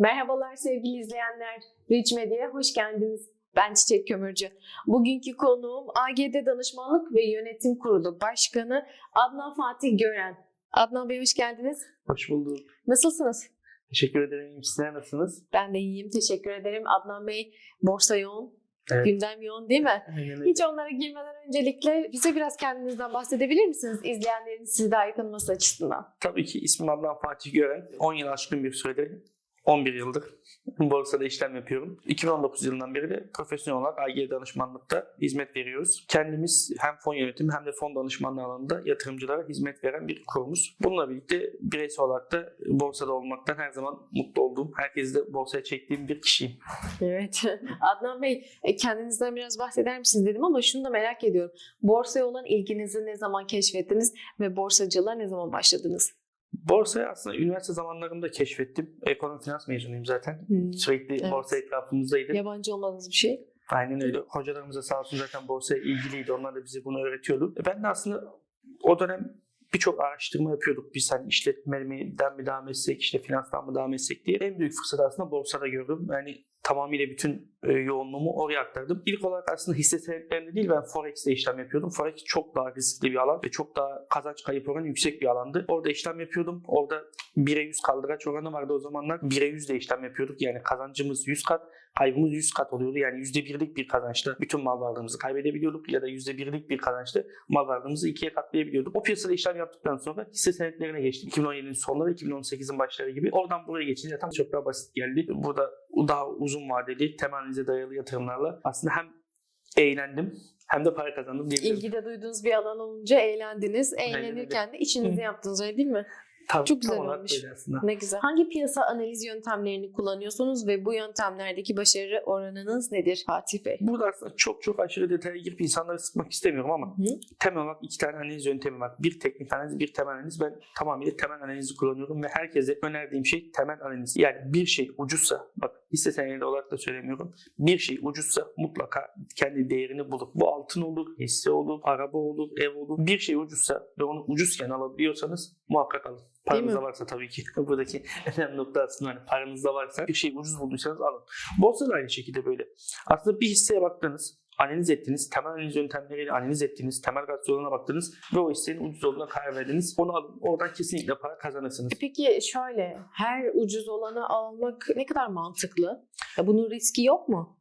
Merhabalar sevgili izleyenler. Rich Medya'ya hoş geldiniz. Ben Çiçek Kömürcü. Bugünkü konuğum AGD Danışmanlık ve Yönetim Kurulu Başkanı Adnan Fatih Gören. Adnan Bey hoş geldiniz. Hoş bulduk. Nasılsınız? Teşekkür ederim. Sizler nasılsınız? Ben de iyiyim. Teşekkür ederim. Adnan Bey borsa yoğun, Evet. gündem yoğun değil mi? Öyle. Hiç onlara girmeden öncelikle bize biraz kendinizden bahsedebilir misiniz? İzleyenlerin sizi daha iyi tanıması açısından. Tabii ki ismim Adnan Fatih Gören. 10 yıl aşkın bir süredir, 11 yıldır borsada işlem yapıyorum. 2019 yılından beri de profesyonel olarak AG danışmanlıkta hizmet veriyoruz. Kendimiz hem fon yönetimi hem de fon danışmanlığı alanında yatırımcılara hizmet veren bir kurumuz. Bununla birlikte bireysel olarak da borsada olmaktan her zaman mutlu olduğum, herkesi de borsaya çektiğim bir kişiyim. Evet. Adnan Bey e, kendinizden biraz bahseder misiniz dedim ama şunu da merak ediyorum. Borsaya olan ilginizi ne zaman keşfettiniz ve borsacılığa ne zaman başladınız? Borsayı aslında üniversite zamanlarında keşfettim. Ekonomi finans mezunuyum zaten. Sürekli Evet. borsa etrafımızdaydı. Yabancı olmanız bir şey. Aynen öyle. Hocalarımız da sağ olsun zaten borsaya ilgiliydi. Onlar da bize bunu öğretiyordu. E Ben de aslında o dönem birçok araştırma yapıyorduk. Biz hani işletmeden mi devam etsek, işte finanstan mı devam etsek diye. En büyük fırsatı aslında borsada gördüm. Yani tamamıyla bütün e, yoğunluğumu oraya aktardım. İlk olarak aslında hisse senetlerinde değil ben Forex'te işlem yapıyordum. Forex çok daha riskli bir alan ve çok daha kazanç kayıp oranı yüksek bir alandı. Orada işlem yapıyordum. Orada 1'e 100 kaldıraç oranı vardı o zamanlar. 1'e 100 de işlem yapıyorduk. Yani kazancımız 100 kat, kaybımız 100 kat oluyordu. Yani %1'lik bir kazançla bütün mal varlığımızı kaybedebiliyorduk ya da %1'lik bir kazançla mal varlığımızı ikiye katlayabiliyorduk. O piyasada işlem yaptıktan sonra hisse senetlerine geçtik. 2017'nin sonları, 2018'in başları gibi. Oradan buraya geçince tam çok daha basit geldi. Burada daha uzun vadeli, temel analize dayalı yatırımlarla aslında hem eğlendim hem de para kazandım diyebilirim. İlgide duyduğunuz bir alan olunca eğlendiniz. Eğlenirken de içinizi Hı. yaptınız öyle değil mi? Tam- çok güzel olmuş. Ne güzel. Hangi piyasa analiz yöntemlerini kullanıyorsunuz ve bu yöntemlerdeki başarı oranınız nedir Fatih Bey? Burada aslında çok çok aşırı detaya girip insanları sıkmak istemiyorum ama Hı. temel olarak iki tane analiz yöntemi var. Bir teknik analiz, bir temel analiz. Ben tamamıyla temel analizi kullanıyorum ve herkese önerdiğim şey temel analiz. Yani bir şey ucuzsa, bak hisse senedi olarak da söylemiyorum. Bir şey ucuzsa mutlaka kendi değerini bulur. Bu altın olur, hisse olur, araba olur, ev olur. Bir şey ucuzsa ve onu ucuzken alabiliyorsanız muhakkak alın. Paranızda varsa tabii ki. Buradaki önemli nokta aslında hani paranızda varsa bir şey ucuz bulduysanız alın. Borsa da aynı şekilde böyle. Aslında bir hisseye baktınız, analiz ettiniz, temel analiz yöntemleriyle analiz ettiniz, temel rasyonuna baktınız ve o hissenin ucuz olduğuna karar verdiniz. Onu alın, oradan kesinlikle para kazanırsınız. E Peki şöyle, her ucuz olanı almak ne kadar mantıklı? Ya bunun riski yok mu?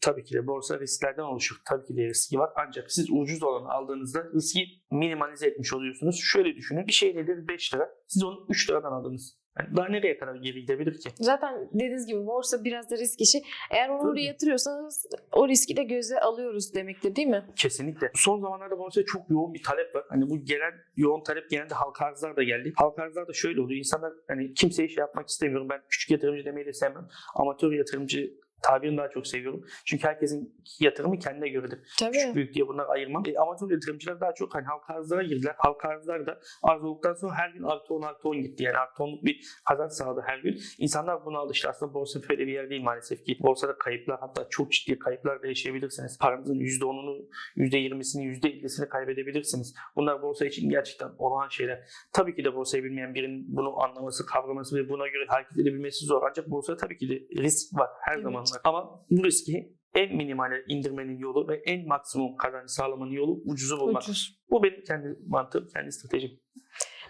Tabii ki de borsa risklerden oluşur. Tabii ki de riski var. Ancak siz ucuz olanı aldığınızda riski minimalize etmiş oluyorsunuz. Şöyle düşünün. Bir şey nedir 5 lira. Siz onu 3 liradan aldınız. Yani daha nereye kadar geri gidebilir ki? Zaten dediğiniz gibi borsa biraz da risk işi. Eğer onu Tabii. oraya yatırıyorsanız o riski de göze alıyoruz demektir değil mi? Kesinlikle. Son zamanlarda borsaya çok yoğun bir talep var. Hani bu gelen yoğun talep genelde halka arzlar da geldi. Halka arzlar da şöyle oluyor. İnsanlar hani kimseye şey yapmak istemiyorum. Ben küçük yatırımcı demeyi de sevmem. Amatör yatırımcı tabirini daha çok seviyorum. Çünkü herkesin yatırımı kendine göredir. Küçük büyük diye bunları ayırmam. E, amatör yatırımcılar daha çok hani halka arzlara girdiler. Halka arzlar da arz olduktan sonra her gün artı 10 artı 10 gitti. Yani artı 10'luk bir kazanç sağladı her gün. İnsanlar buna alıştı. Aslında borsa böyle bir yer değil maalesef ki. Borsada kayıplar hatta çok ciddi kayıplar da yaşayabilirsiniz. Paranızın %10'unu, %20'sini, %50'sini kaybedebilirsiniz. Bunlar borsa için gerçekten olağan şeyler. Tabii ki de borsayı bilmeyen birinin bunu anlaması, kavraması ve buna göre hareket edebilmesi zor. Ancak borsada tabii ki de risk var. Her Evet. zaman var. Ama bu riski en minimale indirmenin yolu ve en maksimum kazancı sağlamanın yolu ucuzu bulmak. Ucuz. Bu benim kendi mantığım, kendi stratejim.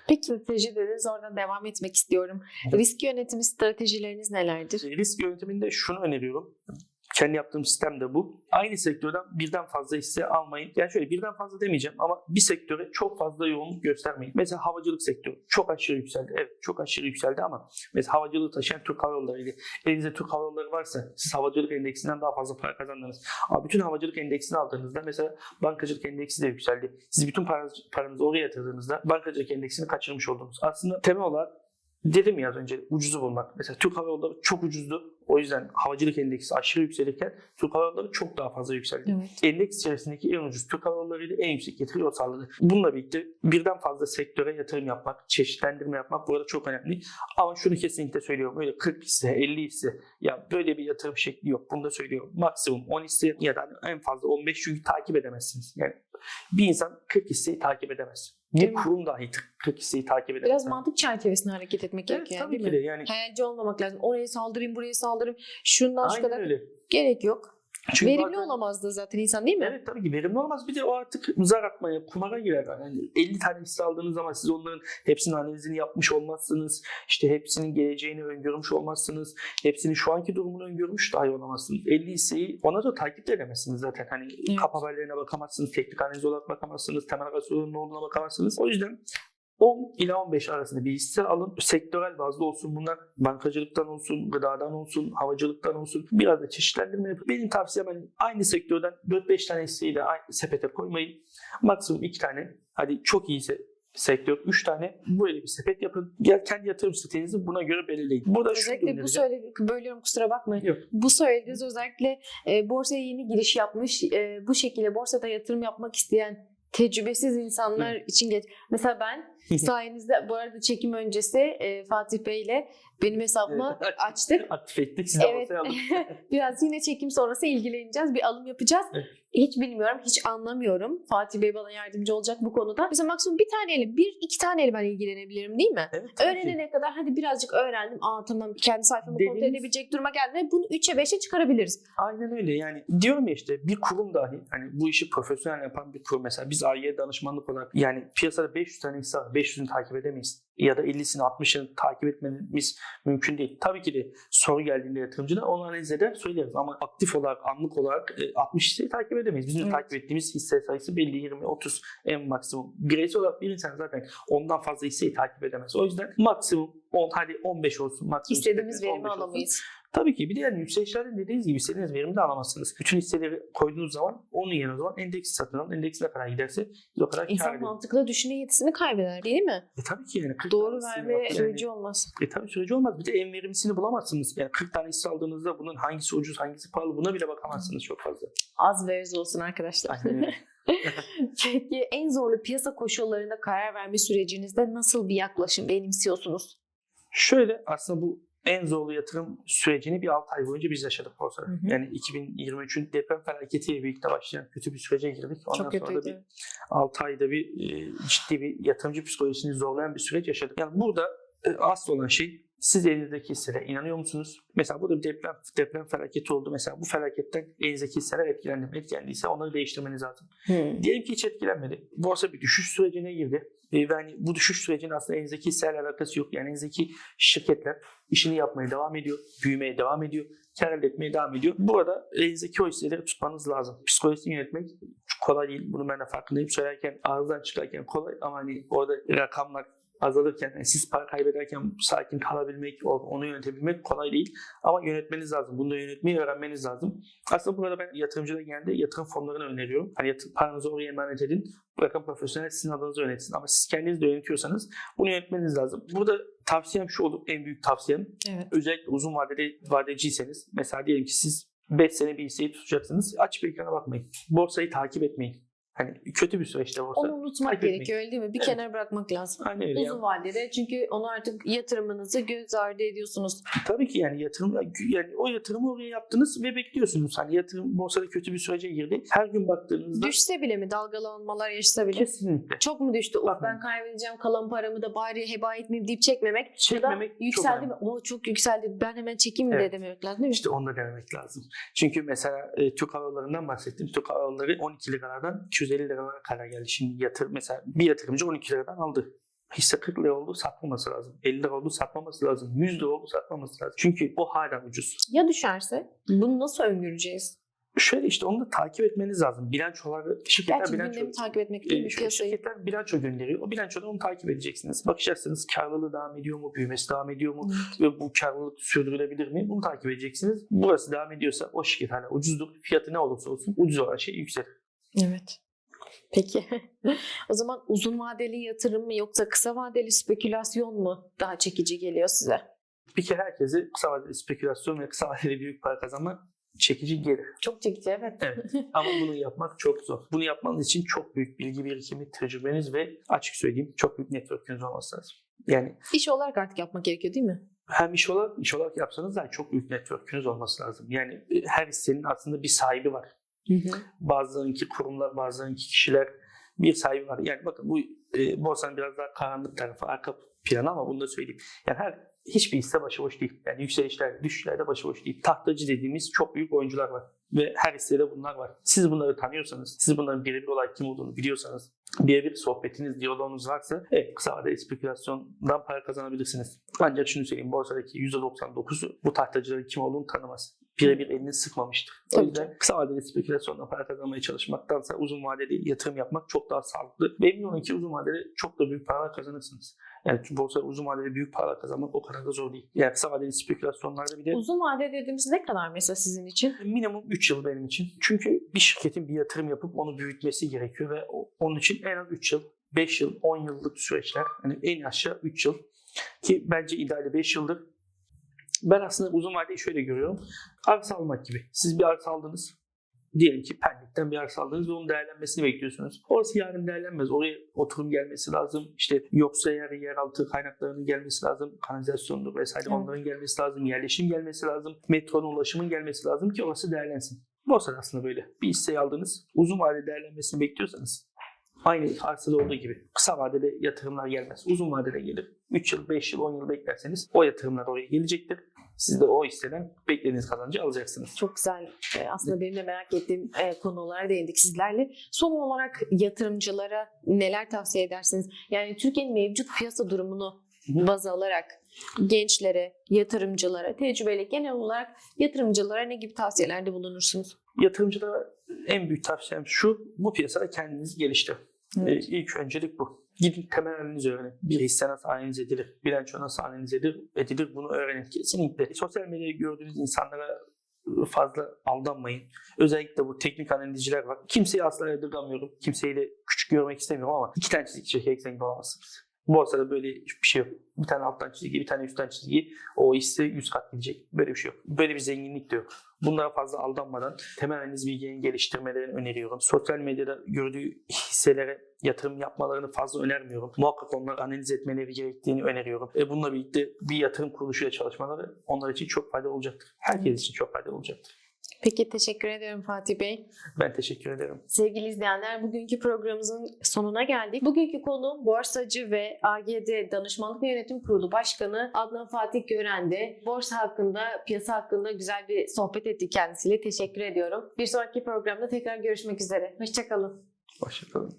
Peki strateji dediniz oradan devam etmek istiyorum. Evet. Risk yönetimi stratejileriniz nelerdir? Risk yönetiminde şunu öneriyorum. Kendi yaptığım sistem de bu. Aynı sektörden birden fazla hisse almayın. Yani şöyle birden fazla demeyeceğim ama bir sektöre çok fazla yoğunluk göstermeyin. Mesela havacılık sektörü çok aşırı yükseldi. Evet çok aşırı yükseldi ama mesela havacılığı taşıyan Türk Hava Yolları'ydı. Elinizde Türk Hava Yolları varsa siz havacılık endeksinden daha fazla para kazandınız. Ama bütün havacılık endeksini aldığınızda mesela bankacılık endeksi de yükseldi. Siz bütün paranızı oraya yatırdığınızda bankacılık endeksini kaçırmış oldunuz. Aslında temel olarak Dedim ya az önce ucuzu bulmak. Mesela Türk Hava Yolları çok ucuzdu. O yüzden havacılık endeksi aşırı yükselirken Türk Hava Yolları çok daha fazla yükseldi. Evet. Endeks içerisindeki en ucuz Türk Hava Yolları ile en yüksek getiri o sağladı. Bununla birlikte birden fazla sektöre yatırım yapmak, çeşitlendirme yapmak burada çok önemli. Ama şunu kesinlikle söylüyorum. Öyle 40 hisse, 50 hisse ya böyle bir yatırım şekli yok. Bunu da söylüyorum. Maksimum 10 hisse ya da en fazla 15 çünkü takip edemezsiniz. Yani bir insan 40 hisseyi takip edemez. Bir kurum dahi 40 hisseyi takip edemez. Biraz Yani. mantık çerçevesinde hareket etmek Evet, gerekiyor. tabii değil ki de yani. Hayalci olmamak lazım. Oraya saldırayım, buraya saldırayım. Şundan şu Aynen kadar. öyle. Gerek yok. Çünkü Verimli bazen- olamazdı zaten insan değil mi? Evet tabii ki verimli olmaz. Bir de o artık zar atmaya, kumara girer. Yani 50 tane hisse aldığınız zaman siz onların hepsinin analizini yapmış olmazsınız. İşte hepsinin geleceğini öngörmüş olmazsınız. Hepsinin şu anki durumunu öngörmüş dahi olamazsınız. 50 hisseyi ona da takip de edemezsiniz zaten. Hani Evet. kap haberlerine bakamazsınız, teknik analiz olarak bakamazsınız, temel ne olduğuna bakamazsınız. O yüzden 10 ila 15 arasında bir hisse alın. Sektörel bazda olsun bunlar. Bankacılıktan olsun, gıdadan olsun, havacılıktan olsun. Biraz da çeşitlendirme yapın. Benim tavsiyem hani aynı sektörden 4-5 tane hisseyi de aynı sepete koymayın. Maksimum 2 tane. Hadi çok iyiyse sektör 3 tane böyle bir sepet yapın. Gel kendi yatırım stratejinizi buna göre belirleyin. Şunu Özellikle bu önereceğim. söyledi, bölüyorum kusura bakmayın. Yok. Bu söylediğiniz özellikle e, borsaya yeni giriş yapmış, e, bu şekilde borsada yatırım yapmak isteyen tecrübesiz insanlar için geç. Mesela ben sayenizde bu arada çekim öncesi e, Fatih Bey ile benim hesabımı Evet. açtık. Aktif ettik. Siz Evet. Biraz yine çekim sonrası ilgileneceğiz. Bir alım yapacağız. Evet. Hiç bilmiyorum, hiç anlamıyorum. Fatih Bey bana yardımcı olacak bu konuda. Mesela maksimum bir taneyle, bir iki taneyle ben ilgilenebilirim değil mi? Evet, tabii ki. Öğrenene kadar hadi birazcık öğrendim. Aa tamam kendi sayfamı kontrol Dediğiniz- edebilecek duruma geldim. Bunu 3'e 5'e çıkarabiliriz. Aynen öyle yani diyorum ya işte bir kurum dahi hani bu işi profesyonel yapan bir kurum mesela biz AY danışmanlık olarak yani piyasada 500 tane hisse var 500'ünü takip edemeyiz ya da 50'sini 60'ını takip etmemiz mümkün değil. Tabii ki de soru geldiğinde yatırımcıda onu analiz eder söyleriz ama aktif olarak anlık olarak e, 60 hisseyi takip edemeyiz. Bizim Evet. takip ettiğimiz hisse sayısı belli 20 30 en maksimum. Bireysel olarak bir insan zaten ondan fazla hisseyi takip edemez. O yüzden maksimum 10 hadi 15 olsun maksimum. İstediğimiz verimi 15 olsun. Tabii ki bir yani yükselişlerde dediğiniz gibi istediğiniz verimi de alamazsınız. Bütün hisseleri koyduğunuz zaman onun yerine o zaman endeksi satın alın. Endeks ne kadar giderse o kadar kar İnsan edin. mantıklı düşünme yetisini kaybeder değil mi? E tabii ki yani. 40 Doğru verme. Yani- süreci olmaz. E tabii süreci olmaz. Bir de en verimlisini bulamazsınız. Yani 40 tane hisse aldığınızda bunun hangisi ucuz hangisi pahalı buna bile bakamazsınız çok fazla. Az ve öz olsun arkadaşlar. Aynen öyle. Peki en zorlu piyasa koşullarında karar verme sürecinizde nasıl bir yaklaşım benimsiyorsunuz? Şöyle aslında bu en zorlu yatırım sürecini bir 6 ay boyunca biz yaşadık borsada. Hı hı. Yani 2023'ün deprem felaketiyle birlikte başlayan kötü bir sürece girdik. Ondan Çok sonra da bir kötüydü. 6 ayda bir e, ciddi bir yatırımcı psikolojisini zorlayan bir süreç yaşadık. Yani burada e, asıl olan şey siz elinizdeki hisselere inanıyor musunuz? Mesela burada bir deprem, deprem felaketi oldu. Mesela bu felaketten elinizdeki hisseler etkilendi. mi? Etkilendiyse onları değiştirmeniz lazım. Diyelim ki hiç etkilenmedi. Borsa bir düşüş sürecine girdi. Ve hani bu düşüş sürecinin aslında elinizdeki hisselerle alakası yok. Yani elinizdeki şirketler işini yapmaya devam ediyor. Büyümeye devam ediyor. Kar elde etmeye devam ediyor. Burada elinizdeki o hisseleri tutmanız lazım. Psikolojisini yönetmek kolay değil. Bunu ben de farkındayım. Söylerken ağızdan çıkarken kolay ama hani orada rakamlar azalırken, yani siz para kaybederken sakin kalabilmek, onu yönetebilmek kolay değil. Ama yönetmeniz lazım. Bunu yönetmeyi öğrenmeniz lazım. Aslında burada ben yatırımcıda genelde yatırım fonlarını öneriyorum. Hani yatır, paranızı oraya emanet edin. Bırakın profesyonel sizin adınıza yönetsin. Ama siz kendiniz de yönetiyorsanız bunu yönetmeniz lazım. Burada tavsiyem şu olur, en büyük tavsiyem. Evet. Özellikle uzun vadeli vadeciyseniz, mesela diyelim ki siz 5 sene bir hisseyi tutacaksınız. Açıp ekrana bakmayın. Borsayı takip etmeyin. Hani kötü bir süreçte borsa. Onu unutmak gerekiyor öyle değil mi? Bir Evet. kenara bırakmak lazım. Aynen öyle. Uzun Yani. vadede çünkü onu artık yatırımınızı göz ardı ediyorsunuz. Tabii ki yani yatırım yani o yatırımı oraya yaptınız ve bekliyorsunuz. Hani yatırım borsada kötü bir sürece girdi. Her gün baktığınızda Düşse bile mi dalgalanmalar yaşasa bile? kesinlikle Çok mu düştü? Bakın. ben kaybedeceğim kalan paramı da bari heba etmeyeyim deyip çekmemek. Çekmemek ya da çok yükseldi mi? O çok yükseldi. Ben hemen çekeyim mi Evet. de dememek lazım değil mi? İşte onu da denemek lazım. Çünkü mesela e, Türk Hava bahsettim. Türk Hava Yolları 12 liralardan 250 liralara kadar geldi. Şimdi yatır mesela bir yatırımcı 12 liradan aldı. Hisse 40 lira oldu satmaması lazım. 50 lira oldu satmaması lazım. 100 lira oldu satmaması lazım. Çünkü o hala ucuz. Ya düşerse? Bunu nasıl öngöreceğiz? Şöyle işte onu da takip etmeniz lazım. Bilançoları, şirketler Gerçi bilanço... takip etmek değil Ee, mi şu piyasayı? şirketler bilanço gönderiyor. O bilançoda onu takip edeceksiniz. Bakacaksınız karlılığı devam ediyor mu, büyümesi devam ediyor mu Evet. ve bu karlılık sürdürülebilir mi? Bunu takip edeceksiniz. Burası devam ediyorsa o şirket hala ucuzdur. Fiyatı ne olursa olsun ucuz olan şey yükselir. Evet. Peki. o zaman uzun vadeli yatırım mı yoksa kısa vadeli spekülasyon mu daha çekici geliyor size? Bir kere herkese kısa vadeli spekülasyon ve kısa vadeli büyük para kazanma çekici gelir. Çok çekici evet. Evet. Ama bunu yapmak çok zor. Bunu yapmanız için çok büyük bilgi birikimi, tecrübeniz ve açık söyleyeyim çok büyük network'ünüz olması lazım. Yani İş olarak artık yapmak gerekiyor değil mi? hem iş olarak, iş olarak yapsanız da çok büyük network'ünüz olması lazım. Yani e, her hissenin aslında bir sahibi var. Bazılarınki kurumlar, bazılarınki kişiler bir sahibi var. Yani bakın bu e, borsanın biraz daha karanlık tarafı, arka planı ama bunu da söyleyeyim. Yani her hiçbir hisse başıboş değil. Yani yükselişler, düşüşler de başıboş değil. Tahtacı dediğimiz çok büyük oyuncular var. Ve her hissede bunlar var. Siz bunları tanıyorsanız, siz bunların birebir olarak kim olduğunu biliyorsanız, birebir sohbetiniz, diyaloğunuz varsa evet, kısa vadeli spekülasyondan para kazanabilirsiniz. Ancak şunu söyleyeyim, borsadaki %99'u bu tahtacıların kim olduğunu tanımaz. Birebir elini sıkmamıştır. O Tabii yüzden kısa vadeli spekülasyonla para kazanmaya çalışmaktansa uzun vadeli yatırım yapmak çok daha sağlıklı. Ve emin olun ki uzun vadeli çok da büyük paralar kazanırsınız. Yani çünkü borsa uzun vadeli büyük paralar kazanmak o kadar da zor değil. Yani kısa vadeli spekülasyonlarda bir de Uzun vade dediğimiz ne kadar mesela sizin için? minimum 3 yıl benim için. Çünkü bir şirketin bir yatırım yapıp onu büyütmesi gerekiyor ve o- onun için en az 3 yıl, 5 yıl, 10 yıllık süreçler. Yani en aşağı 3 yıl. Ki bence ideali 5 yıldır. Ben aslında uzun vadeyi şöyle görüyorum. Arsa almak gibi. Siz bir arsa aldınız. Diyelim ki Pendik'ten bir arsa aldınız ve onun değerlenmesini bekliyorsunuz. Orası yarın değerlenmez. Oraya oturum gelmesi lazım. İşte yoksa yer, yeraltı kaynaklarının gelmesi lazım. Kanalizasyondur vesaire Evet. onların gelmesi lazım. Yerleşim gelmesi lazım. Metronun ulaşımın gelmesi lazım ki orası değerlensin. Borsa da aslında böyle. Bir hisseyi aldınız. Uzun vadeli değerlenmesini bekliyorsanız aynı arsada olduğu gibi kısa vadeli yatırımlar gelmez. Uzun vadede gelir. 3 yıl, 5 yıl, 10 yıl beklerseniz o yatırımlar oraya gelecektir. Siz de o hisseden beklediğiniz kazancı alacaksınız. Çok güzel. Ee, Aslında benim de merak ettiğim e, konulara değindik sizlerle. Son olarak yatırımcılara neler tavsiye edersiniz? Yani Türkiye'nin mevcut piyasa durumunu baz alarak gençlere, yatırımcılara, tecrübeli genel olarak yatırımcılara ne gibi tavsiyelerde bulunursunuz? Yatırımcılara en büyük tavsiyem şu, bu piyasada kendinizi geliştirin. Evet. Ee, ilk öncelik bu. Gidin temel analizi öğrenin. Bir hisse nasıl analiz edilir, bilanço nasıl analiz edilir, edilir bunu öğrenin kesinlikle. Sosyal medyada gördüğünüz insanlara fazla aldanmayın. Özellikle bu teknik analizciler var. Kimseyi asla yadırgamıyorum. Kimseyi de küçük görmek istemiyorum ama iki tane çizgi çekecek zengin olamazsınız. Borsada böyle bir şey yok. Bir tane alttan çizgi, bir tane üstten çizgi. O hisse 100 kat gidecek. Böyle bir şey yok. Böyle bir zenginlik de yok. Bunlara fazla aldanmadan temel analiz bilgilerini geliştirmelerini öneriyorum. Sosyal medyada gördüğü hisselere yatırım yapmalarını fazla önermiyorum. Muhakkak onları analiz etmeleri gerektiğini öneriyorum. E bununla birlikte bir yatırım kuruluşuyla çalışmaları onlar için çok faydalı olacaktır. Herkes için çok faydalı olacaktır. Peki teşekkür ederim Fatih Bey. Ben teşekkür ederim. Sevgili izleyenler bugünkü programımızın sonuna geldik. Bugünkü konu borsacı ve AGD Danışmanlık ve Yönetim Kurulu Başkanı Adnan Fatih Gören'de borsa hakkında, piyasa hakkında güzel bir sohbet ettik kendisiyle. Teşekkür ediyorum. Bir sonraki programda tekrar görüşmek üzere. Hoşçakalın. Hoşçakalın.